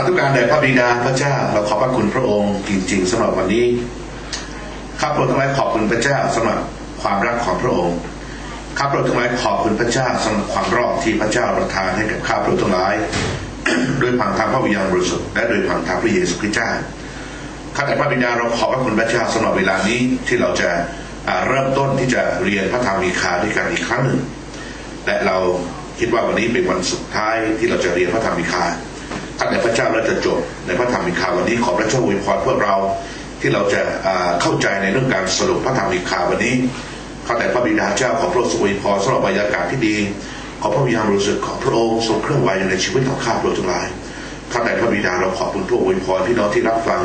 าธุการแด่พระบิดาพระเจ้าเราขอบพระคุณพระองค์จริง ๆสำหรับวันนี้ข้าพระองค์ทั้งหลายขอบคุณพระเจ้าสำหรับความรักของพระองค์ข้าพระองค์ทั้งหลายขอบคุณพระเจ้าสำหรับความรอดที่พระเจ้าประทานให้กับข้าพระองค์ทั้งหลายโดยผ่านทางพระวิญญาณบริสุทธิ์และโดยผ่านทางพระเยซูคริสต์เจ้าข้าแต่พระบิดาเราขอบพระคุณพระเจ้าสำหรับเวลานี้ที่เราจะเริ่มต้นที่จะเรียนพระธรรมมีคาด้วยกันอีกครั้งหนึ่งและเราคิดว่าวันนี้เป็นวันสุดท้ายที่เราจะเรียนพระธรรมมีคา ท่านในพระเจ้าเราจะจบในพระธรรมมีคาวันนี้ขอพระเจ้าอวยพรพวกเราที่เราจะอ่าเข้าใจในเรื่องการสรุปพระธรรมมีคาวันนี้ข้าแต่พระบิดาเจ้าขอพระองค์ทรงอวยพรสำหรับบรรยากาศที่ดี ขอพระวิญญาณบริสุทธิ์ของพระองค์ทรงเคลื่อนไหวอยู่ในชีวิตของข้าพระองค์ทั้งหลายข้าแต่พระบิดาเราขอบคุณพระองค์อวยพรพี่น้องที่รับฟัง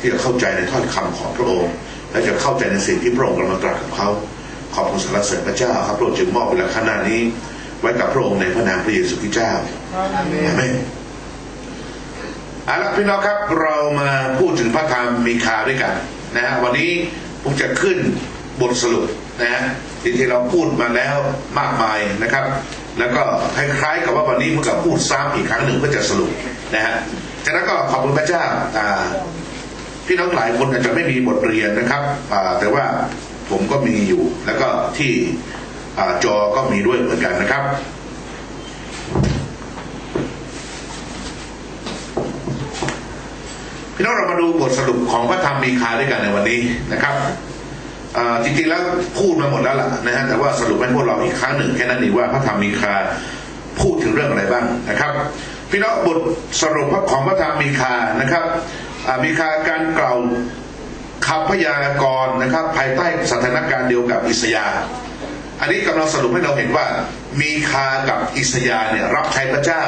ที่จะเข้าใจในถ้อยคำของพระองค์ และจะเข้าใจในสิ่งที่พระองค์กำลังตรัสกับเขาขอบคุณสรรเสริญพระเจ้าครับพระองค์จึงมอบเวลาขณะนี้ ไว้กับพระองค์ในพระนามพระเยซูคริสต์เจ้าอาเมน เอาละพี่น้องครับเรามาพูดถึงพระธรรมมีคาด้วยกันนะฮะวันนี้ผมจะขึ้นบทสรุปนะฮะที่ที่เราพูดมาแล้วมากมายนะครับ แล้วก็คล้ายๆกับว่าวันนี้มันกับพูดซ้ำอีกครั้งหนึ่งเพื่อจะสรุปนะฮะจากนั้นก็ขอบคุณพระเจ้าพี่น้องหลายคนอาจจะไม่มีบทเรียนนะครับแต่ว่าผมก็มีอยู่แล้วก็ที่อจอก็มีด้วยเหมือนกันนะครับ พี่น้องเรามาดูบทสรุปของพระธรรมมีคาด้วยกันในวันนี้นะครับจริงๆแล้วพูดมาหมดแล้วล่ะนะฮะแต่ว่าสรุปให้พวกเราอีกครั้งหนึ่งแค่นั้นเองว่าพระธรรมมีคาพูดถึงเรื่องอะไรบ้างนะครับ พี่น้องบทสรุปของพระธรรมมีคานะครับมีคาการกล่าวคำพยากรณ์นะครับ ภายใต้สถานการณ์เดียวกับอิสยาอันนี้กำลังสรุปให้เราเห็นว่า มีคากับอิสยาเนี่ยรับใช้พระเจ้า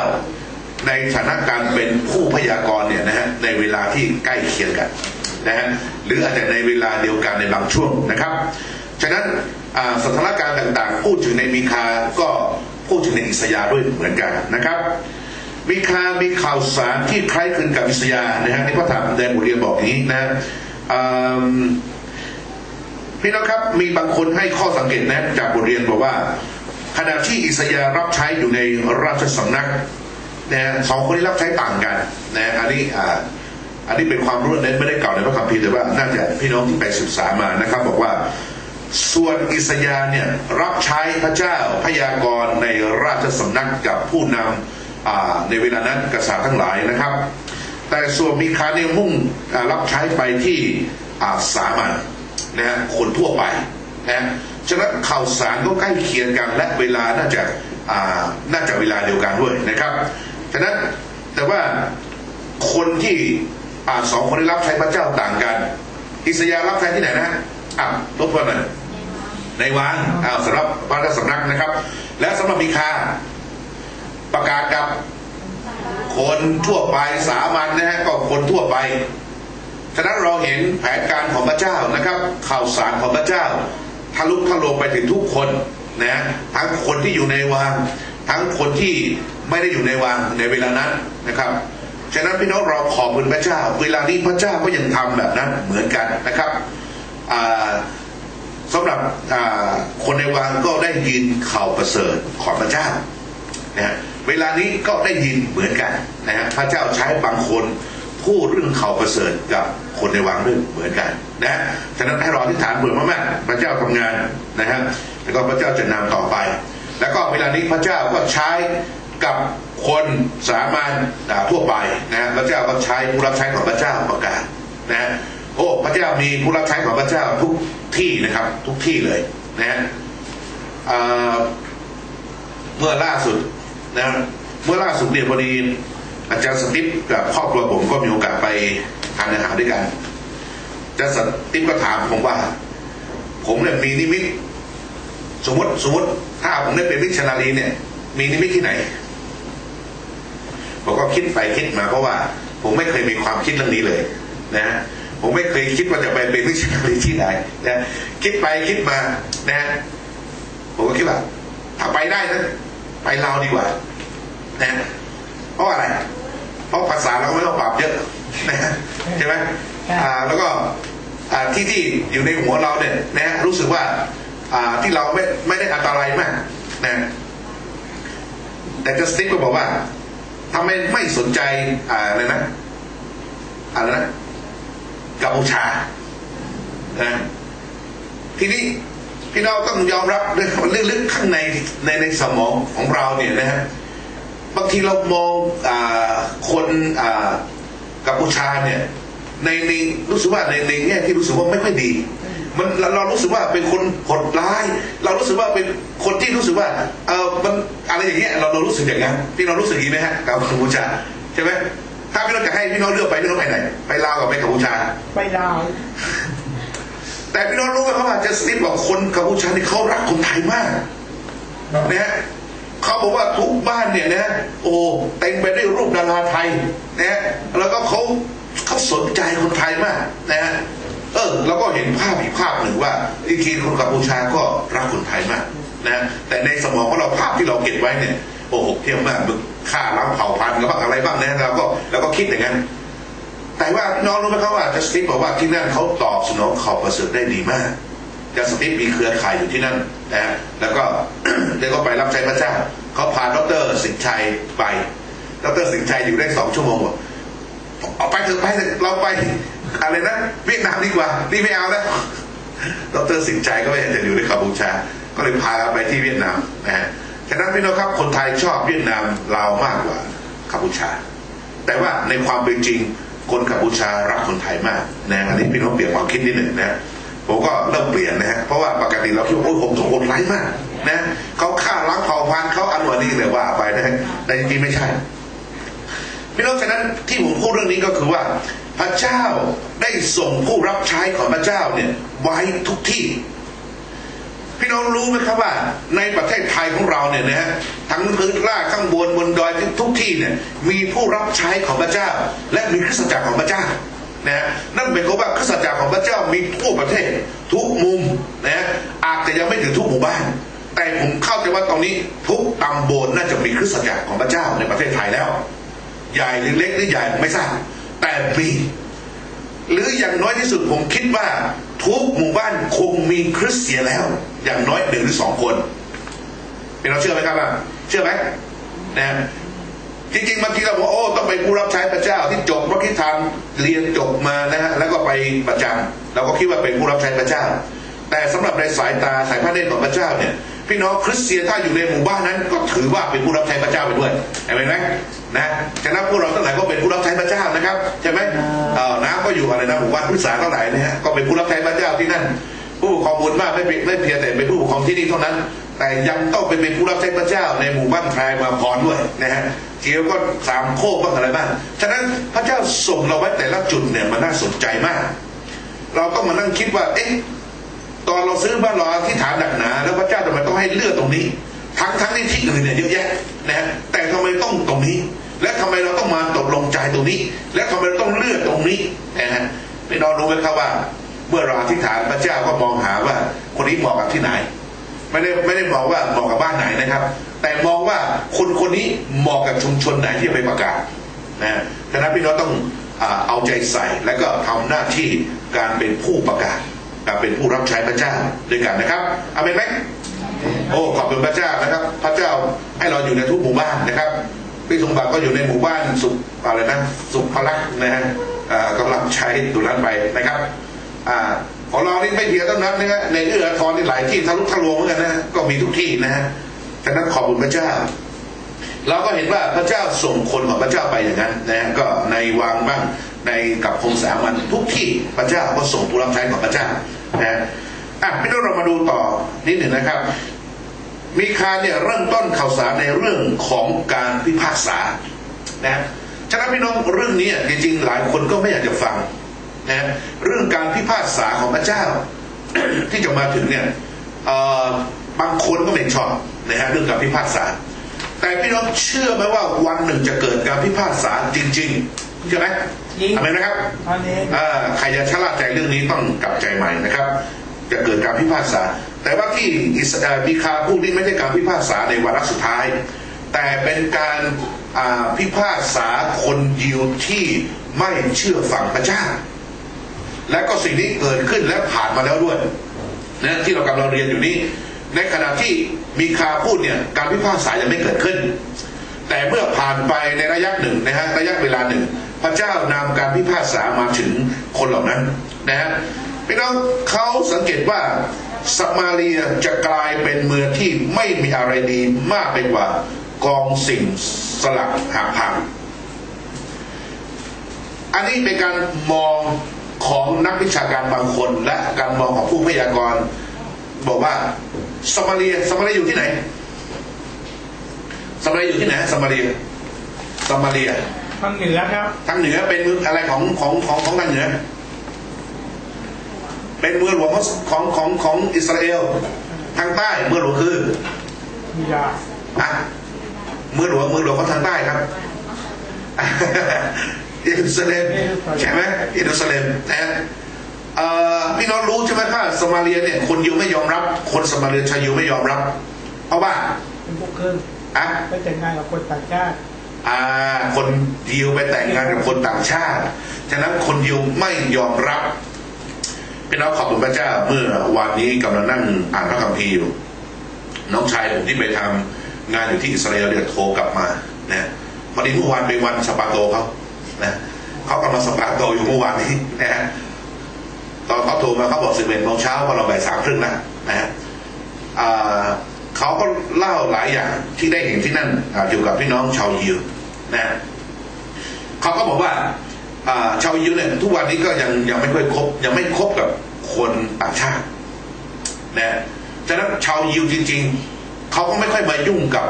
ในฐานะการเป็นผู้พยากรณ์เนี่ยนะฮะในเวลาที่ใกล้เคียงกันนะฮะหรืออาจจะในเวลาเดียวกันในบางช่วงนะครับ ฉะนั้นสถานการณ์ต่างๆ พูดถึงในมีคาก็พูดถึงในอิสยาด้วยเหมือนกันนะครับมีคามีข่าวสารที่คล้ายคลึงกับอิสยานะฮะในพระธรรมในบทเรียนบอกอย่างนี้นะพี่น้องครับมีบางคนให้ข้อสังเกตนะจากบทเรียนบอกว่าขณะที่อิสยารับใช้อยู่ในราชสำนัก นะสองคนนี้รับใช้ต่างกันนะอันนี้อ่าอันนี้เป็นความรู้เน้นไม่ได้เก่าในพระคัมภีร์แต่ว่าน่าจะพี่น้องที่ไปศึกษามานะครับ บอกว่าส่วนอิสยาเนี่ยรับใช้พระเจ้าพยากรณ์ในราชสำนักกับผู้นำอ่าในเวลานั้นกษัตริย์ทั้งหลายนะครับ แต่ส่วนมีคาเนี่ยมุ่งรับใช้ไปที่อาสามัญนะฮะคนทั่วไปนะฉะนั้นข่าวสารก็ใกล้เคียงกันและเวลาน่าจะอ่าน่าจะเวลาเดียวกันด้วยนะครับ ฉะนั้นแต่ว่าคนที่อ่าสองคนได้รับใช้พระเจ้าต่างกัน อิสยาห์รับใช้ที่ไหนนะอะทบทวนหน่อยในวังอ่าสำหรับพระราสำนักนะครับ และสำหรับมีคาประกาศกับคนทั่วไปสามัญนะฮะก็คนทั่วไปฉะนั้นเราเห็นแผนการของพระเจ้านะครับ ข่าวสารของพระเจ้าทะลุทะลวงไปถึงทุกคนนะทั้งคนที่อยู่ในวังทั้งคนที่ ไม่ได้อยู่ในวังในเวลานั้นนะครับฉะนั้นพี่น้องเราขอบคุณพระเจ้า เวลานี้พระเจ้าก็ยังทำแบบนั้นเหมือนกันนะครับอ่าสำหรับคนในวังก็ได้ยินข่าวประเสริฐของพระเจ้านะฮะเวลานี้ก็ได้ยินเหมือนกันนะฮะพระเจ้าใช้บางคนพูดเรื่องข่าวประเสริฐกับคนในวังด้วยเหมือนกันนะฉะนั้นให้รอที่ฐานเบื่อมากๆพระเจ้าทำงานนะฮะแล้วก็พระเจ้าจะนำต่อไป แล้วก็เวลานี้พระเจ้าก็ใช้ กับคนสามัญทั่วไปนะพระเจ้าก็ใช้ผู้รับใช้ของพระเจ้าประกาศนะโอ้พระเจ้ามีผู้รับใช้ของพระเจ้าทุกที่นะครับ ทุกที่เลยนะเมื่อล่าสุดนะเมื่อล่าสุดเนี่ยพอดีอาจารย์สติปกับครอบครัวผมก็มีโอกาสไปทานอาหารด้วยกันอาจารย์สติปก็ถามผมว่า ผมเนี่ยมีนิมิต สมมติสมมติถ้าผมได้เป็นวิชนาลีเนี่ย มีนิมิตที่ไหน ผมก็คิดไปคิดมาเพราะว่า ผมไม่เคยมีความคิดเรื่องนี้เลยนะฮะผมไม่เคยคิดว่าจะไปเป็นวิชนาลีที่ไหนนะคิดไปคิดมานะฮะผมก็คิดว่าถ้าไปได้นะไปลาวดีกว่านะเพราะอะไร เพราะภาษาเราก็ไม่ต้องปรับเยอะนะใช่ไหมอ่าแล้วก็อ่าที่ที่อยู่ในหัวเราเนี่ยนะรู้สึกว่าอ่าที่เราไม่ไม่ได้อันตรายมากนะแต่จะสติ๊กก็บอกว่า ทำไมไม่สนใจอะไรนะอะไรนะกัมพูชานะทีนี้พี่น้องต้องยอมรับด้วยลึกๆข้างในในในสมองของเราเนี่ยนะฮะบางทีเรามองอคนกัมพูชาเนี่ยในในรู้สึกว่าในในแง่ที่รู้สึกว่าไม่ค่อยดี มันเราเรารู้สึกว่าเป็นคนโหดร้าย เรารู้สึกว่าเป็นคนที่รู้สึกว่าเออมันอะไรอย่างเงี้ยเราเรารู้สึกอย่างนั้นพี่น้องรู้สึกอย่างนี้ไหมฮะกับกัมพูชาใช่ไหมถ้าพี่น้องจะให้พี่น้องเลือกไปพี่น้องไปไหน ไปลาวกับไปกัมพูชา ไปดาวแต่พี่น้องรู้ไหมครับว่าจัสตินบอกคนกัมพูชานี่เขารักคนไทยมากนะฮะเขาบอกว่าทุกบ้านเนี่ยนะโอ้เต็มไปด้วยรูปดาราไทยนะฮะแล้วก็เขาเขาสนใจคนไทยมากนะฮะ เออเราก็เห็นภาพอีกภาพหนึ่งว่าจริงๆคนกัมพูชาก็รักคนไทยมากนะแต่ในสมองของเราภาพที่เราเก็บไว้เนี่ยโอ้โหเที่ยมมากมึงฆ่าล้างเผ่าพันธุ์แล้วบ้างอะไรบ้างนะเราก็เราก็คิดอย่างนั้นแต่ว่าน้องรู้ไหมครับว่าจัสตินบอกว่าที่นั่นเขาตอบสนองข่าวประเสริฐได้ดีมากจัสตินมีเครือข่ายอยู่ที่นั่นนะแล้วก็เดี๋ยวก็ไปรับใช้พระเจ้าเขาพาดรสิงชัยไปดรสิงชัยอยู่ได้สองชั่วโมงบอกเอาไปเถอะไปเถอะเราไป อะไรนะเวียดนามดีกว่า นี่ไม่เอาแล้วดรสิงห์ชัยก็ไม่อยากจะอยู่ในกัมพูชา ก็เลยพาไปที่เวียดนามนะฮะฉะนั้นพี่น้องครับคนไทยชอบเวียดนามลาวมากกว่ากัมพูชา แต่ว่าในความเป็นจริงคนกัมพูชารักคนไทยมากนะอันนี้พี่น้องเปลี่ยนความคิดนิดหนึ่งนะผมก็เริ่มเปลี่ยนนะฮะเพราะว่าปกติเราคิดว่าโอ้ยผมถูกคนไร้มากนะเขาฆ่าล้างเผ่าพันธุ์เขาอันวนี้เลยว่าไปนะฮะแต่จริงๆไม่ใช่พี่น้องฉะนั้นที่ผมพูดเรื่องนี้ก็คือว่า พระเจ้าได้ส่งผู้รับใช้ของพระเจ้าเนี่ยไว้ทุกที่ พี่น้องรู้ไหมครับว่า ในประเทศไทยของเราเนี่ยนะฮะทั้งพื้นราบข้างบนบนดอยทุกที่เนี่ยมีผู้รับใช้ของพระเจ้า และมีคริสตจักรของพระเจ้านะฮะนั่นหมายความว่าคริสตจักรของพระเจ้ามีทั่วประเทศ ทุกมุมนะฮะอาจจะยังไม่ถึงทุกหมู่บ้าน แต่ผมเข้าใจว่าตอนนี้ทุกตำบลน่าจะมีคริสตจักรของพระเจ้าในประเทศไทยแล้ว ใหญ่หรือเล็กหรือใหญ่ไม่ทราบ แต่มีหรืออย่างน้อยที่สุดผมคิดว่า ทุกหมู่บ้านคงมีคริสเตียนแล้ว อย่างน้อยหนึ่งหรือสองคนเป็นเราเชื่อไหมครับอะเชื่อไหมนะจริงๆบางทีเราบอกโอ้ต้องไปผู้รับใช้พระเจ้าที่จบพระคิดทานเรียนจบมานะฮะแล้วก็ไปประจำเราก็คิดว่าเป็นผู้รับใช้พระเจ้า แต่สำหรับในสายตาสายพระเนตรของพระเจ้าเนี่ย พี่น้องคริสเตียนถ้าอยู่ในหมู่บ้านนั้น ก็ถือว่าเป็นผู้รับใช้พระเจ้าไปด้วยเห็นไหมนะฉะนั้นพวกเราทั้งหลายก็เป็นผู้รับใช้พระเจ้านะครับใช่ไหมเออน้ำก็อยู่อะไรนะหมู่บ้านพุทธศาสนาเท่าไหร่นะฮะก็เป็นผู้รับใช้พระเจ้าที่นั่น ผู้ปกครองบุญมากไม่เป็นไม่เพียงแต่เป็นผู้ปกครองที่นี่เท่านั้น แต่ยังต้องเป็นผู้รับใช้พระเจ้าในหมู่บ้านแพรมาพรด้วยนะฮะเกี่ยวก็สามโคกบ้างอะไรบ้างฉะนั้นพระเจ้าส่งเราไว้แต่ละจุดเนี่ยมันน่าสนใจมาก เราต้องมานั่งคิดว่าเอ๊ะ ตอนเราซื้อบ้านเราที่ฐานหนักหนา แล้วพระเจ้าทำไมต้องให้เลือกตรงนี้ ทั้งทั้งที่ที่อื่นเนี่ยเยอะแยะนะฮะแต่ทำไมต้องตรงนี้ และทำไมเราต้องมาตกลงใจตรงนี้ และทำไมเราต้องเลือกตรงนี้นะฮะพี่น้องรู้ไหมครับว่า เมื่อเราอธิษฐานพระเจ้าก็มองหาว่า คนนี้เหมาะกับที่ไหน ไม่ได้ไม่ได้มองว่าเหมาะกับบ้านไหนนะครับ แต่มองว่าคนคนนี้เหมาะกับชุมชนไหนที่จะไปประกาศนะฉะนั้นพี่น้องต้องเอาใจใส่และก็ทำหน้าที่การเป็นผู้ประกาศ การเป็นผู้รับใช้พระเจ้าด้วยกันนะครับอาเมนไหมโอ้ขอบคุณพระเจ้านะครับ พระเจ้าให้เราอยู่ในทุกหมู่บ้านนะครับพี่สมบัติก็อยู่ในหมู่บ้านสุขอะไรนะสุขพลักษณ์นะฮะอ่ากำลังใช้ตรงนั้นไปนะครับอ่าของเรานี่ไม่เพียงเท่านั้นนะฮะในเอื้ออาทรนี่หลายที่ทะลุทะลวงเหมือนกันนะก็มีทุกที่นะฮะฉะนั้นขอบคุณพระเจ้า เราก็เห็นว่าพระเจ้าส่งคนของพระเจ้าไปอย่างนั้นนะฮะก็ในวังบ้างในกับพงสามันทุกที่พระเจ้าก็ส่งผู้รับใช้ของพระเจ้า นะฮะอะพี่น้องเรามาดูต่อนิดหนึ่งนะครับ มีคาเนี่ยเริ่มต้นข่าวสารในเรื่องของการพิพากษานะฉะนั้นพี่น้องเรื่องนี้จริงๆหลายคนก็ไม่อยากจะฟังนะเรื่องการพิพากษาของพระเจ้า ที่จะมาถึงเนี่ยบางคนก็ไม่ชอบนะฮะเรื่องการพิพากษา แต่พี่น้องเชื่อไหมว่าวันหนึ่งจะเกิดการพิพากษาจริง ๆ ใช่ไหมจริงทำไมนะครับตอนนี้อ่าใครจะชะล่าใจเรื่องนี้ต้องกลับใจใหม่นะครับ จะเกิดการพิพากษา แต่ว่าที่อิสเอ่อมีคาพูดนี้ไม่ใช่การพิพากษาในวาระสุดท้าย แต่เป็นการอ่าพิพากษาคนยิวที่ไม่เชื่อฟังพระเจ้า และก็สิ่งนี้เกิดขึ้นและผ่านมาแล้วด้วยนะที่เรากำลังเรียนอยู่นี้ ในขณะที่มีคาพูดเนี่ยการพิพากษายังไม่เกิดขึ้นแแต่เมื่อผ่านไปในระยะหนึ่งนะฮะระยะเวลาหนึ่ง พระเจ้านำการพิพากษามาถึงคนเหล่านั้นนะฮะพี่น้องเขาสังเกตว่าสมาเรียจะกลายเป็นเมืองที่ไม่มีอะไรดีมากไปกว่ากองสิ่งสลักหักพังอันนี้เป็นการมองของนักวิชาการบางคน และการมองของผู้พยากรณ์บอกว่าสมาเรียสมาเรียอยู่ที่ไหนสมาเรียอยู่ที่ไหนสมาเรียสมาเรีย ทางเหนือครับทางเหนือเป็นเมืองอะไรของของของของทางเหนือ เป็นเมืองหลวงของของของอิสราเอล ทางใต้เมืองหลวงคือมียาอะเมืองหลวงเมืองหลวงของทางใต้ครับอิรูซาเล็มใช่ไหมอิรูซาเล็มนะฮะเอ่อพี่น้องรู้ใช่ไหมว่าสมาเรียเนี่ยคนยิวไม่ยอมรับ คนสมาเรียชาวยิวไม่ยอมรับเพราะว่าเป็นพวกครึ่งอะไปแต่งงานกับคนต่างชาติ อ่าคนยิวไปแต่งงานกับคนต่างชาติ ฉะนั้นคนยิวไม่ยอมรับพี่น้องขอบคุณพระเจ้าเมื่อวานนี้กำลังนั่งอ่านพระคัมภีร์อยู่ น้องชายผมที่ไปทำงานอยู่ที่อิสราเอลเนี่ยโทรกลับมานะพอดีเมื่อวานเป็นวันสปาโตเขานะเขากำลังสปาโตอยู่เมื่อวานนี้นะฮะตอนเขาโทรมาเขาบอกสิบเอ็ดโมงเช้าพอเราบ่ายสามครึ่งนะนะฮะอา เขาก็เล่าหลายอย่างที่ได้เห็นที่นั่นอ่าอยู่กับพี่น้องชาวยิวนะเขาก็บอกว่าชาวยิวเนี่ยทุกวันนี้ก็ยังยังไม่ค่อยคบยังไม่คบกับคนต่างชาตินะฉะนั้นชาวยิวจริง ๆเขาก็ไม่ค่อยมายุ่งกับ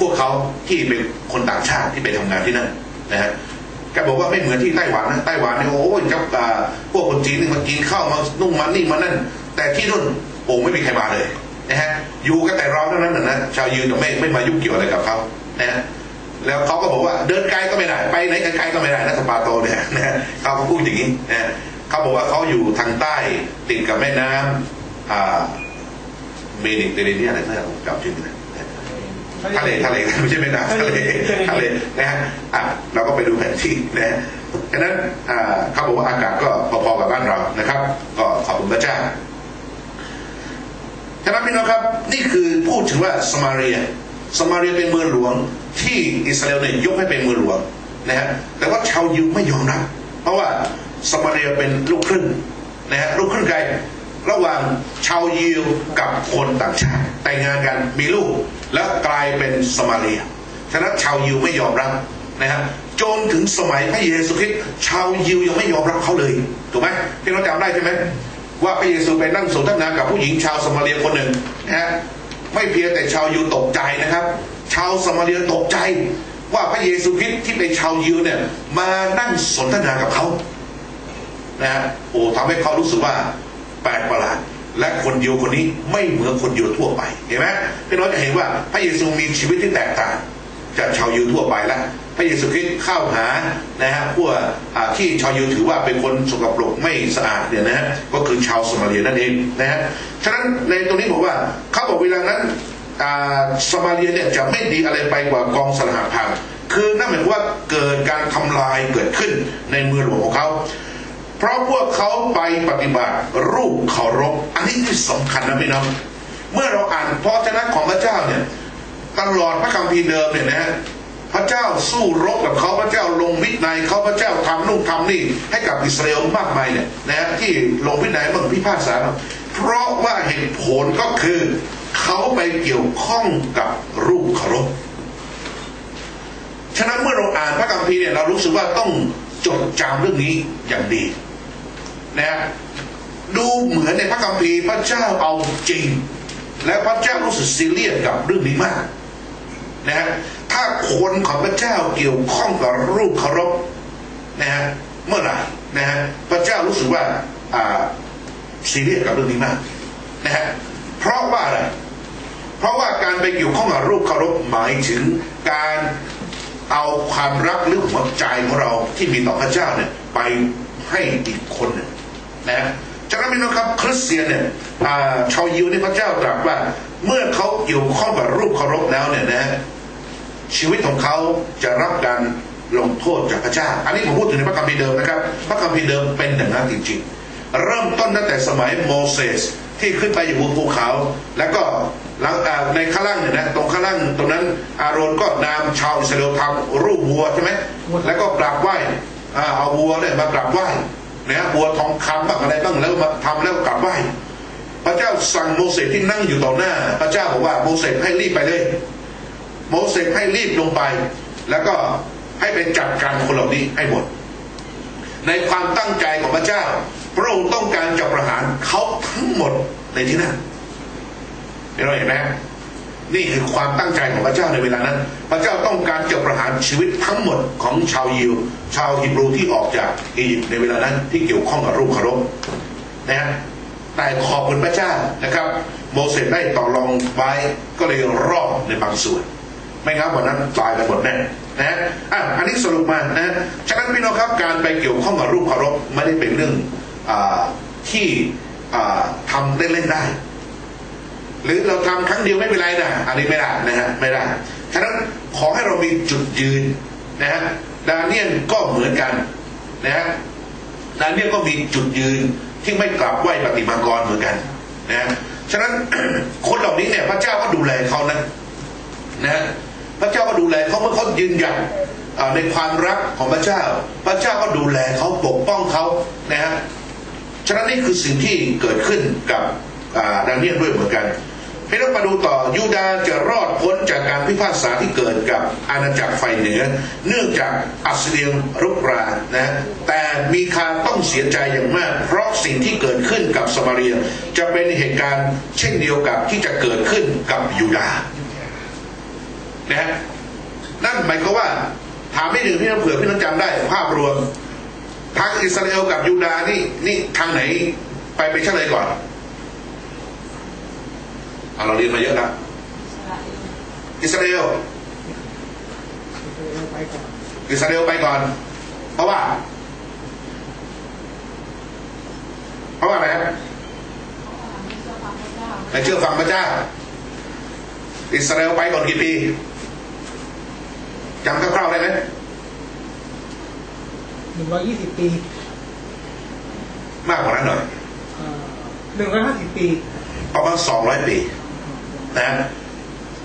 พวกเขาที่เป็นคนต่างชาติที่ไปทำงานที่นั่นนะฮะแกบอกว่าไม่เหมือนที่ไต้หวันนะไต้หวันเนี่ยโอ้ยกับพวกคนจีนนี่มากินข้าวมานุ่งมันนี่มานั่น แต่ที่นู่นโอ้ไม่มีใครมาเลย นะฮะอยู่กันแต่เราเท่านั้นนะนะชาวยิวจะไม่ไม่มายุ่งเกี่ยวอะไรกับเขานะฮะแล้วเขาก็บอกว่าเดินไกลก็ไม่ได้ไปไหนไกลๆก็ไม่ได้นะสปาโตเนี่ยนะฮะเขาก็พูดอย่างนี้นะฮะเขาบอกว่าเขาอยู่ทางใต้ติดกับแม่น้ำอ่าเมดิเตอร์เรเนียนอะไรนั่นผมจำชื่อไม่ได้ทะเลทะเลไม่ใช่แม่น้ำทะเลทะเลนะฮะอะเราก็ไปดูแผนที่นะฮะฉะนั้นอ่าเขาบอกว่าอากาศก็พอๆกับบ้านเรานะครับ ก็ขอบคุณพระเจ้า ฉะนั้นพี่น้องครับ นี่คือพูดถึงว่าสมาเรีย สมาเรียเป็นเมืองหลวง ที่อิสราเอลเนี่ยยกให้เป็นเมืองหลวงนะฮะแต่ว่าชาวยิวไม่ยอมรับเพราะว่าสมาเรียเป็นลูกครึ่งนะฮะลูกครึ่งใครระหว่างชาวยิวกับคนต่างชาติแต่งงานกันมีลูก แล้วกลายเป็นสมาเรียฉะนั้นชาวยิวไม่ยอมรับนะฮะจนถึงสมัยพระเยซูคริสต์ชาวยิวยังไม่ยอมรับเขาเลยถูกไหมพี่น้องจำได้ใช่ไหม ว่าพระเยซูไปนั่งสนทนากับผู้หญิงชาวสมาเรียคนหนึ่งนะฮะไม่เพียงแต่ชาวยิวตกใจนะครับ ชาวสมาเรียตกใจ ว่าพระเยซูคริสต์ที่เป็นชาวยิวเนี่ยมานั่งสนทนากับเขานะฮะโอ้ทำให้เขารู้สึกว่าแปลกประหลาดและคนยิวคนนี้ไม่เหมือนคนยิวทั่วไปเห็นไหมพี่น้องจะเห็นว่าพระเยซูมีชีวิตที่แตกต่าง จากชาวยิวทั่วไปแล้วพระเยซูคริสต์เข้าหานะฮะพวกที่ชาวยิวถือว่าเป็นคนสกปรกไม่สะอาดเนี่ยนะฮะก็คือชาวสมาเรียนั่นเองนะฮะฉะนั้นในตรงนี้บอกว่าเขาบอกเวลานั้นสมาเรียเนี่ยจะไม่ดีอะไรไปกว่ากองสลหพังคือนั่นหมายความว่าเกิดการทำลายเกิดขึ้นในเมืองหลวงของเขาเพราะพวกเขาไปปฏิบัติรูปเคารพอันนี้ที่สำคัญนะพี่น้องเมื่อเราอ่านพระชนะของพระเจ้าเนี่ย ตลอดพระคัมภีร์เดิมเนี่ยนะฮะพระเจ้าสู้รบกับเขาพระเจ้าลงวินัยเขาพระเจ้าทำนู่นทำนี่ให้กับอิสราเอลมากมายเนี่ยนะฮะที่ลงวินัยบังพิพากษาเพราะว่าเหตุผลก็คือเขาไปเกี่ยวข้องกับรูปเคารพฉะนั้นเมื่อเราอ่านพระคัมภีร์เนี่ยเรารู้สึกว่าต้องจดจำเรื่องนี้อย่างดีนะฮะดูเหมือนในพระคัมภีร์พระเจ้าเอาจริง และพระเจ้ารู้สึกซีเรียสกับเรื่องนี้มาก นะฮะถ้าคนของพระเจ้าเกี่ยวข้องกับรูปเคารพนะฮะเมื่อไหร่นะฮะพระเจ้ารู้สึกว่าอ่าซีเรียสกับเรื่องนี้มากนะฮะเพราะว่าอะไร เพราะว่าการไปเกี่ยวข้องกับรูปเคารพหมายถึงการเอาความรักหรือหัวใจของเราที่มีต่อพระเจ้าเนี่ยไปให้อีกคนหนึ่งนะฮะจากนั้นพี่น้องครับคริสเตียนเนี่ยชาวยิวนี่พระเจ้าตรัสว่า เมื่อเขาเกี่ยวข้องกับรูปเคารพแล้วเนี่ยนะฮะ ชีวิตของเขาจะรับการลงโทษจากพระเจ้า อันนี้ผมพูดถึงในพระคัมภีร์เดิมนะครับ พระคัมภีร์เดิมเป็นอย่างนั้นจริงๆ เริ่มต้นตั้งแต่สมัยโมเสสที่ขึ้นไปอยู่บนภูเขา แล้วก็หลังในข้างล่างเนี่ยนะตรงข้างล่างตรงนั้นอาโรนก็นำชาวอิสราเอลทำรูปวัวใช่ไหมแล้วก็กราบไหว้เอาวัวเนี่ยมากราบไหว้นะวัวทองคำบ้างอะไรบ้างแล้วมาทำแล้วก็กราบไหว้พระเจ้าสั่งโมเสสที่นั่งอยู่ต่อหน้า พระเจ้าบอกว่าโมเสสให้รีบไปเลย โมเสสให้รีบลงไป แล้วก็ให้ไปจัดการคนเหล่านี้ให้หมด ในความตั้งใจของพระเจ้า พระองค์ต้องการจะประหารเขาทั้งหมดในที่นั่นเห็นเราเห็นไหมนี่คือความตั้งใจของพระเจ้าในเวลานั้น พระเจ้าต้องการจะประหารชีวิตทั้งหมดของชาวยิว ชาวฮิบรูที่ออกจากอียิปต์ในเวลานั้นที่เกี่ยวข้องกับรูปเคารพนะฮะแต่ขอบคุณพระเจ้านะครับ โมเสสได้ต่อรองไว้ก็เลยรอดในบางส่วน ไม่งั้นวันนั้นตายกันหมดแน่นะอะอันนี้สรุปมานะฉะนั้นพี่น้องครับการไปเกี่ยวข้องกับรูปเคารพไม่ได้เป็นเรื่องอที่อ่าทำเล่นๆได้ หรือเราทำครั้งเดียวไม่เป็นไรนะอันนี้ไม่ได้นะฮะไม่ได้ฉะนั้นขอให้เรามีจุดยืนนะฮะดาเนียนก็เหมือนกันนะฮะดาเนียนก็มีจุดยืนที่ไม่กลับไหวปฏิมากรเหมือนกันนะฮะฉะนั้นคนเหล่านี้เนี่ยพระเจ้าก็ดูแลเขานะนะ พระเจ้าก็ดูแลเขาเมื่อเขายืนหยัดในความรักของพระเจ้า พระเจ้าก็ดูแลเขาปกป้องเขานะฮะฉะนั้นนี่คือสิ่งที่เกิดขึ้นกับอ่าดาเนียลด้วยเหมือนกันให้เรามาดูต่อยูดาจะรอดพ้นจากการพิพากษาที่เกิดกับอาณาจักรไฟเหนือ เนื่องจากอัสเรียงรุกรานนะแต่มีคาต้องเสียใจอย่างมาก เพราะสิ่งที่เกิดขึ้นกับสมาเรียจะเป็นเหตุการณ์เช่นเดียวกับที่จะเกิดขึ้นกับยูดา นะฮะนั่นหมายความว่า ถามไม่ถึงพี่น้องเผื่อพี่น้องจำได้ ภาพรวมทางอิสราเอลกับยูดาห์นี่นี่ทางไหน ไปไปเฉลยก่อนเอาเราเรียนมาเยอะแล้วอิสราเอลเราไปก่อนอิสราเอลไปก่อน เพราะว่า เพราะว่าอะไรครับในเชื่อฟังพระเจ้าอิสราเอลไปก่อนกี่ปี จำคร่าวๆได้ไหมหนึ่งร้อยยี่สิบปี มากกว่านั้นหน่อยหนึ่งร้อยห้าสิบปี ประมาณสองร้อยปี นะ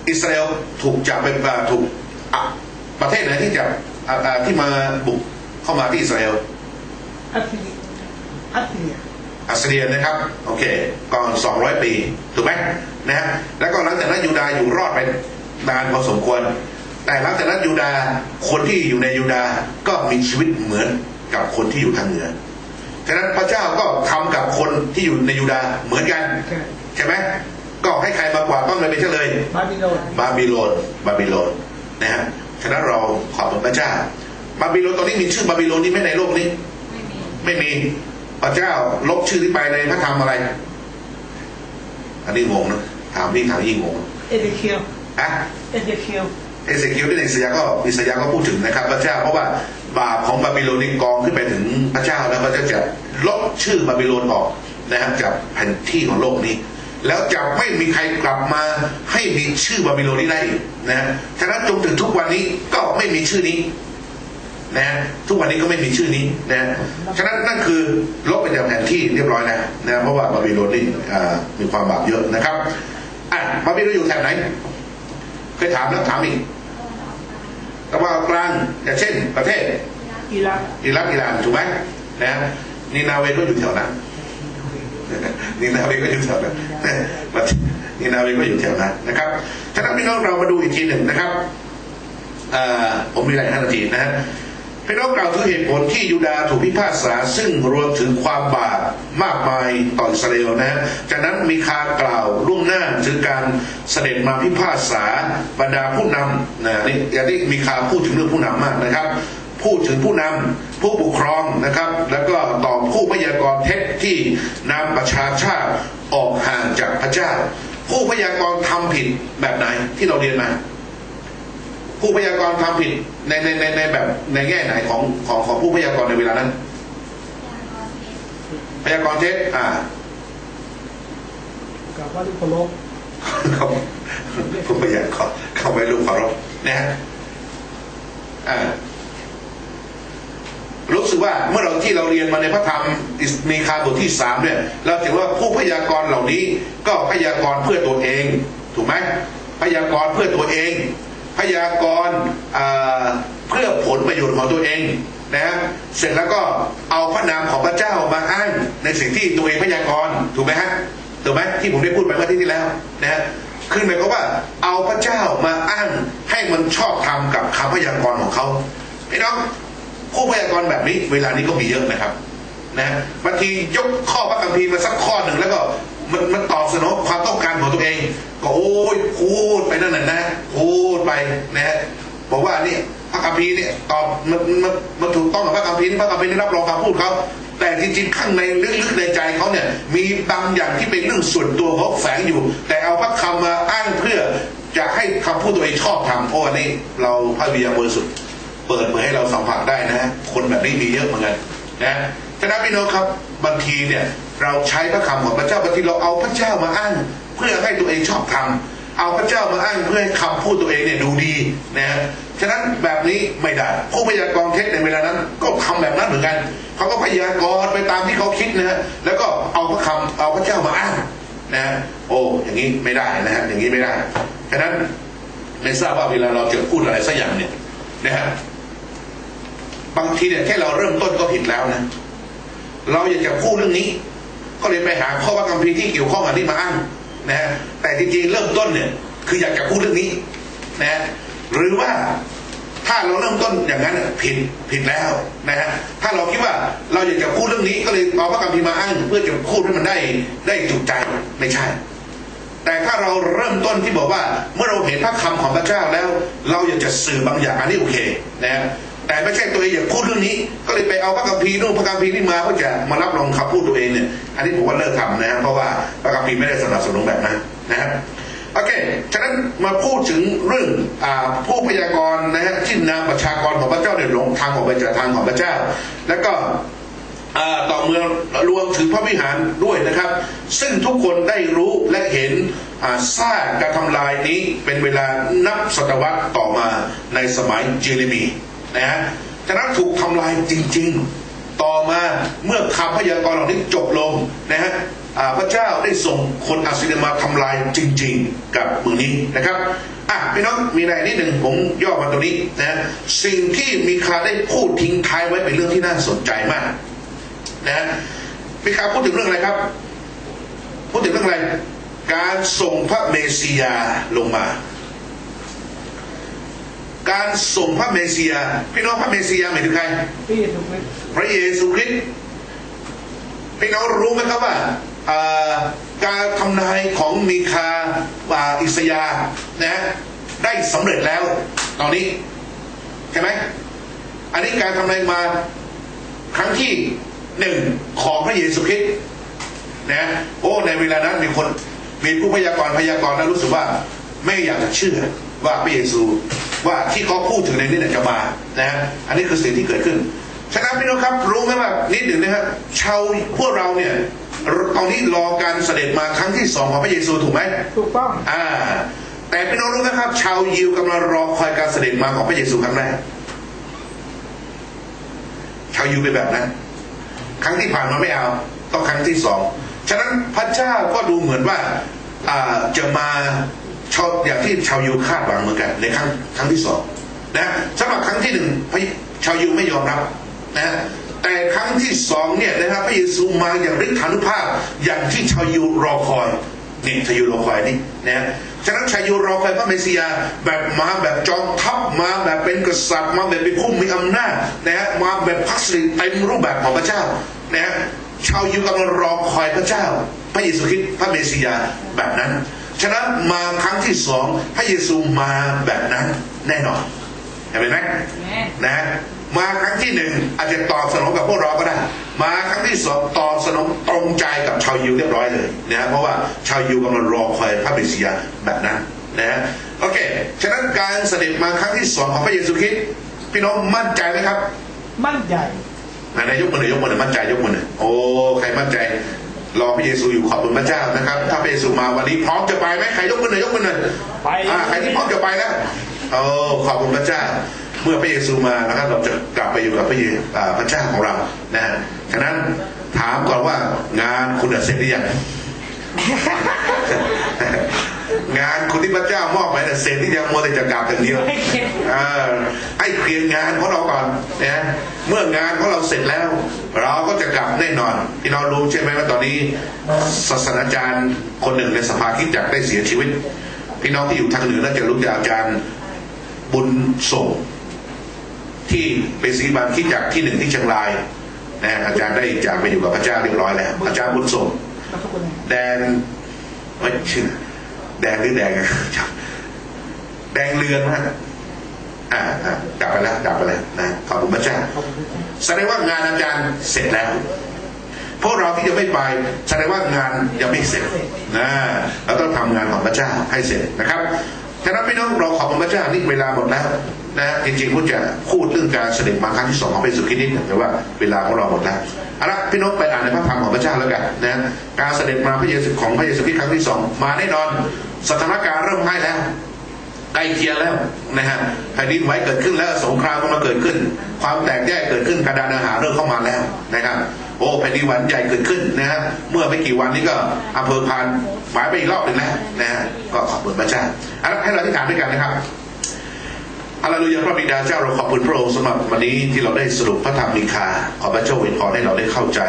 อิสราเอลถูกจับเป็นอ่าถูกอะประเทศไหนที่จะอ่าอ่าที่มาบุกเข้ามาที่อิสราเอลอัสซีเรียอัสซีเรียอัสเซียนนะครับ โอเค ก่อน 200 ปี ถูกไหมนะฮะแล้วก็หลังจากนั้นยูดาห์อยู่รอดไปนานพอสมควร แต่หลังจากนั้นยูดาห์คนที่อยู่ในยูดาห์ก็มีชีวิตเหมือนกับคนที่อยู่ทางเหนือฉะนั้นพระเจ้าก็ทำกับคนที่อยู่ในยูดาห์เหมือนกันใช่ใช่ไหมก็ให้ใครมากวาดต้องเลยไปเฉลยบาบิโลนบาบิโลนบาบิโลนนะฮะฉะนั้นเราขอบคุณพระเจ้า บาบิโลนตอนนี้มีชื่อบาบิโลนนี่ไหม่ในโลกนี้ ไม่มีพระเจ้าลบชื่อที่ไปในพระธรรมอะไร อันนี้งงนะถามนี่ถามยิ่งงงเอเดเคียวอะเอเดเคียว เอเซคิวที่ในอิสยาก็อิสยาก็พูดถึงนะครับ พระเจ้าเพราะว่าบาปของบาบิโลนนี่กองขึ้นไปถึงพระเจ้าแล้วพระเจ้าจะลบชื่อบาบิโลนออกนะครับจากแผ่นที่ของโลกนี้ แล้วจะไม่มีใครกลับมาให้มีชื่อบาบิโลนนี้ได้อีกนะฉะนั้นจนถึงทุกวันนี้ก็ไม่มีชื่อนี้นะทุกวันนี้ก็ไม่มีชื่อนี้นะฉะนั้นนั่นคือลบไปจากแผนที่เรียบร้อยนะนะเพราะว่าบาบิโลนนี่มีความบาปเยอะนะครับอะบาบิโลนอยู่แถบไหนเคยถามแล้วถามอีก ตะวันออกกลางอย่างเช่น ประเทศอิรักอิรักอิหร่านถูกไหมนะนีนาเวก็อยู่แถวนั้นนีนาเวก็อยู่แถวนั้นประเทศนีนาเวก็อยู่แถวนั้นนะครับฉะนั้นพี่น้องเรามาดูอีกทีหนึ่งนะครับอ่าผมมีหลายห้านาทีนะฮะ พี่น้องกล่าวถึงเหตุผลที่ยูดาห์ถูกพิพากษา ซึ่งรวมถึงความบาปมากมายต่ออิสราเอลนะจากนั้นมีคากล่าวล่วงหน้าถึงการเสด็จมาพิพากษาบรรดาผู้นำนะนี่อย่างนี้มีคาพูดถึงเรื่องผู้นำมากนะครับพูดถึงผู้นำผู้ปกครองนะครับ แล้วก็ต่อผู้พยากรณ์เท็จที่นำประชาชาติออกห่างจากพระเจ้า ผู้พยากรณ์ทำผิดแบบไหนที่เราเรียนมา ผู้พยากรณ์ทำผิดในในในในแบบในแง่ไหนของของของผู้พยากรณ์ในเวลานั้น พยากรณ์เท็จอ่ากับว่าลูกโคโลกเขาผู้พยากรณ์เขาไม่รู้เคารพนะฮะอ่ารู้สึกว่าเมื่อเราที่เราเรียนมาในพระธรรมอิสมีคาบทที่สามเนี่ย เราถือว่าผู้พยากรณ์เหล่านี้ ก็พยากรณ์เพื่อตัวเอง ถูถูกไหมพยากรณ์เพื่อตัวเอง พยากรณ์เพื่อผลประโยชน์ของตัวเองนะฮะเสร็จแล้วก็เอาพระนามของพระเจ้ามาอ้างในสิ่งที่ตัวเองพยากรณ์ถูกไหมฮะถูกไหมที่ผมได้พูดไปเมื่อที่ที่แล้วนะฮะคือหมายความว่าเอาพระเจ้ามาอ้างให้มันชอบธรรมกับคำพยากรณ์ของเขาพี่น้องผู้พยากรณ์แบบนี้ เวลานี้ก็มีเยอะนะครับนะบางทียกข้อพระคัมภีร์มาสักข้อหนึ่งแล้วก็ มันมันตอบสนองความต้องการของตัวเอง ก็โอ้ยพูดไปนั่นน่ะนะพูดไปนะฮะบอกว่านี่พระคัมภีร์เนี่ยตอบมันมันมันถูกต้องกับพระคัมภีร์พระคัมภีร์ได้รับรองคำพูดเขาแต่จริงๆข้างในลึกๆในใจเขาเนี่ยมีบางอย่างที่เป็นเรื่องส่วนตัวเขาแฝงอยู่ แต่เอาพระคำมาอ้างเพื่อจะให้คำพูดตัวเองชอบทำโอ้อันนี้เราพระบิดาบริสุทธิ์เปิดเผยให้เราสัมผัสได้นะ คนแบบนี้มีเยอะเหมือนกันนะฉะนั้นพี่น้องครับบางทีเนี่ย เราใช้พระคำของพระเจ้าบางทีเราเอาพระเจ้ามาอ้างเพื่อให้ตัวเองชอบทำเอาพระเจ้ามาอ้างเพื่อให้คำพูดตัวเองเนี่ยดูดีนะฉะนั้นแบบนี้ไม่ได้ผู้พยากรณ์เท็จในเวลานั้น ก็ทำแบบนั้นเหมือนกันเขาก็พยากรณ์ไปตามที่เขาคิดนะฮะแล้วก็เอาพระคำเอาพระเจ้ามาอ้างนะโอ้อย่างนี้ไม่ได้นะฮะอย่างนี้ไม่ได้ฉะนั้นไม่ทราบว่าเวลาเราจะพูดอะไรสักอย่างเนี่ยนะฮะบางทีเนี่ยแค่เราเริ่มต้นก็ผิดแล้วนะ เราอยากจะพูดเรื่องนี้ ก็เลยไปหาข้อพระคัมภีที่เกี่ยวข้องกับนี้มาอ้างนะฮะแต่จริงๆเริ่มต้นเนี่ย คืออยากจะพูดเรื่องนี้นะหรือว่าถ้าเราเริ่มต้นอย่างนั้นผิดผิดแล้วนะฮะถ้าเราคิดว่าเราอยากจะพูดเรื่องนี้ก็เลยเอาพระคัมภีร์มาอ้างเพื่อจะพูดให้มันได้ได้จุใจไม่ใช่แต่ถ้าเราเริ่มต้นที่บอกว่า เมื่อเราเห็นพระคำของพระเจ้าแล้ว เราอยากจะสื่อบางอย่างอันนี้โอเคนะ แต่ไม่ใช่ตัวเองอยากพูดเรื่องนี้ ก็เลยไปเอาพระคัมภีร์นู่นพระคัมภีร์นี่มาเพื่อจะมารับรองคำพูดตัวเองเนี่ยอันนี้ผมว่าเลิกทำนะเพราะว่าพระคัมภีร์ไม่ได้สนับสนุนแบบนั้นนะครับโอเค ฉะนั้นมาพูดถึงเรื่องอผู้พยากรณ์นะฮะที่นำประชากรของพระเจ้าเนี่ยหลงทางออกไปจากทางของพระเจ้า แล้วก็ต่อเมืองรวมถึงพระวิหารด้วยนะครับ ซึ่งทุกคนได้รู้และเห็นอ่าซากการทำลายนี้เป็นเวลานับศตวรรษต่อมาในสมัยเจเรมี นะฮะฉะนั้นถูกทำลายจริง ๆ ต่อมาเมื่อคำพยากรณ์เหล่านี้จบลงนะฮะพระเจ้าได้ส่งคนอัสซีเรียมาทำลายจริง ๆ กับเมืองนี้นะครับอะพี่น้องมีอะไรนิดหนึ่งผมย่อมาตรงนี้นะสิ่งที่มีคาได้พูดทิ้งท้ายไว้เป็นเรื่องที่น่าสนใจมากนะมีกาพูดถึงเรื่องอะไรครับ พูดถึงเรื่องอะไร การส่งพระเมสสิยาลงมา การส่งพระเมสสิยาพี่น้องพระเมสสิยาหมายถึงใครพี่เยซูคริสต์พระเยซูคริสต์พี่น้องรู้ไหมครับว่าอ่าการทำนายของมีคาอ่าอิสยาห์นะฮะได้สำเร็จแล้ว ตอนนี้ใช่ไหมอันนี้การทำนายมาครั้งที่หนึ่งของพระเยซูคริสต์นะโอ้ในเวลานั้นมีคนมีผู้พยากรณ์พยากรณ์แล้วรู้สึกว่าไม่อยากจะเชื่อว่าพระเยซู ว่าที่เขาพูดถึงในนี้เนี่ยจะมานะฮะอันนี้คือสิ่งที่เกิดขึ้นฉะนั้นพี่น้องครับรู้ไหมว่านิดหนึ่งนะครับชาวพวกเราเนี่ยตอนนี้รอการเสด็จมาครั้งที่สองของพระเยซูถูกไหมถูกต้องอ่า แต่พี่น้องรู้ไหมครับ ชาวยิวกำลังรอคอยการเสด็จมาของพระเยซูครั้งแรกชาวยิวเป็นแบบนั้น ครั้งที่ผ่านมาไม่เอาต้องครั้งที่สองฉะนั้นพระเจ้าก็ดูเหมือนว่าอ่าจะมา ชาวอย่างที่ชาวยิวคาดหวังเหมือนกันในครั้งครั้งที่สองนะสำหรับครั้งที่หนึ่งพระชาวยิวไม่ยอมรับนะแต่ครั้งที่สองเนี่ยนะครับพระเยซูมาอย่างฤทธานุภาพอย่างที่ชาวยิวรอคอยนี่ชาวยิวรอคอยนี่นะฉะนั้นชาวยิวรอคอยพระเมสสิยาแบบมาแบบจอมทัพมาแบบเป็นกษัตริย์มาแบบเป็นผู้มีอำนาจนะฮะมาแบบพัสดีเต็มรูปแบบของพระเจ้านะฮะชาวยิวกำลังรอคอยพระเจ้า พระเยซูคริสต์พระเมสสิยาแบบนั้น ฉะนั้นมาครั้งที่สองพระเยซูมาแบบนั้นแน่นอนเห็นไหมแม่นะฮะมาครั้งที่หนึ่งอาจจะตอบสนองกับพวกเราก็ได้ มาครั้งที่สองตอบสนองตรงใจกับชาวยิวเรียบร้อยเลยนะฮะเพราะว่าชาวยิวกำลังรอคอยพระเมสสิยาแบบนั้นนะฮะโอเคฉะนั้นการเสด็จมาครั้งที่สองของพระเยซูคริสต์พี่น้องมั่นใจไหมครับ มั่นใจไหนๆยกมือหน่อยยกมือหน่อยมั่นใจยกมือหน่อยโอ้ใครมั่นใจ รอพระเยซูอยู่ขอบคุณพระเจ้านะครับ ถ้าพระเยซูมาวันนี้พร้อมจะไปไหมใครยกมือหน่อยยกมือหน่อยไปอ่าใครที่พร้อมจะไปแล้วโอ้ขอบคุณพระเจ้า เมื่อพระเยซูมานะครับ เราจะกลับไปอยู่กับพระเยอ่าพระเจ้าของเรานะฮะฉะนั้นถามก่อนว่างานคุณเสร็จหรือยังงานคุณ ที่พระเจ้ามอบไปแต่เศษที่ยังมัวแต่จะกราบอย่างเดียวให้เข็ดเออให้เคลียร์งานของเราก่อนนะเมื่องานของเราเสร็จแล้ว เราก็จะกลับแน่นอนพี่น้องรู้ใช่ไหมว่าตอนนี้ศาสนาจารย์คนหนึ่งในสภาคริดจักรได้เสียชีวิต พี่น้องที่อยู่ทางเหนือน่าจะรู้จักอาจารย์บุญส่งที่เป็นศรีบานคริดจักรที่หนึ่งที่เชียงรายนะอาจารย์ได้จากไปอยู่กับพระเจ้าเรียบร้อยแล้วอาจารย์บุญส่งแล้วทุกคนแดนไม่ชื่อ แดงหรือแดงแดงเรือนฮะอ่าอ่าดับไปแล้วดับไปแล้วนะขอบคุณพระเจ้าแสดงว่างานอาจารย์เสร็จแล้วพวกเราที่จะไม่ไปแสดงว่างานยังไม่เสร็จนะเราต้องทำงานของพระเจ้าให้เสร็จนะครับ ฉะนั้นพี่น้องเราขอบพระเจ้านี่เวลาหมดแล้วนะจริงๆพูดจะพูดเรื่องการเสด็จมาครั้งที่สองของพระเยซูครินิดแต่ว่าเวลาของเราหมดแล้วเอาละพี่น้องไปอ่านในพระธรรมของพระเจ้าแล้วกันนะการเสด็จมาพระเยซูของพระเยซูคริสต์ครั้งที่สองมาแน่นอนสถานการณ์เริ่มให้แล้วใกล้เคียงแล้วนะฮะแผ่นดินไหวเกิดขึ้นแล้วสงครามก็มาเกิดขึ้น ความแตกแยกเกิดขึ้นการดานอาหารเริ่มเข้ามาแล้วนะครับ โอ้แผ่นดินไหวใหญ่เกิดขึ้นนะฮะเมื่อไม่กี่วันนี้ก็อำเภอพานหมายไปอีกรอบหนึ่งแล้วนะฮะก็ขอบคุณพระเจ้าอาละให้เราที่ฐานด้วยกันนะครับอาลาลูยาพระบิดาเจ้าเราขอบคุณพระองค์สำหรับวันนี้ที่เราได้สรุปพระธรรมมีคาขอพระเจ้าอวยพรให้เราได้เข้าใจ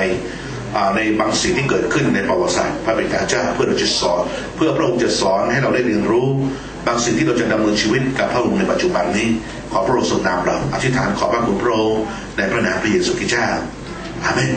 ในบางสิ่งที่เกิดขึ้นในประวัติศาสตร์พระบิดาเจ้าเพื่อเราจะสอน เพื่อพระองค์จะสอนให้เราได้เรียนรู้ บางสิ่งที่เราจะดำเนินชีวิตกับพระองค์ในปัจจุบันนี้ ขอพระองค์ทรงนำเราอธิษฐานขอพระคุณพระองค์ในพระนามพระเยซูคริสต์เจ้าอาเมน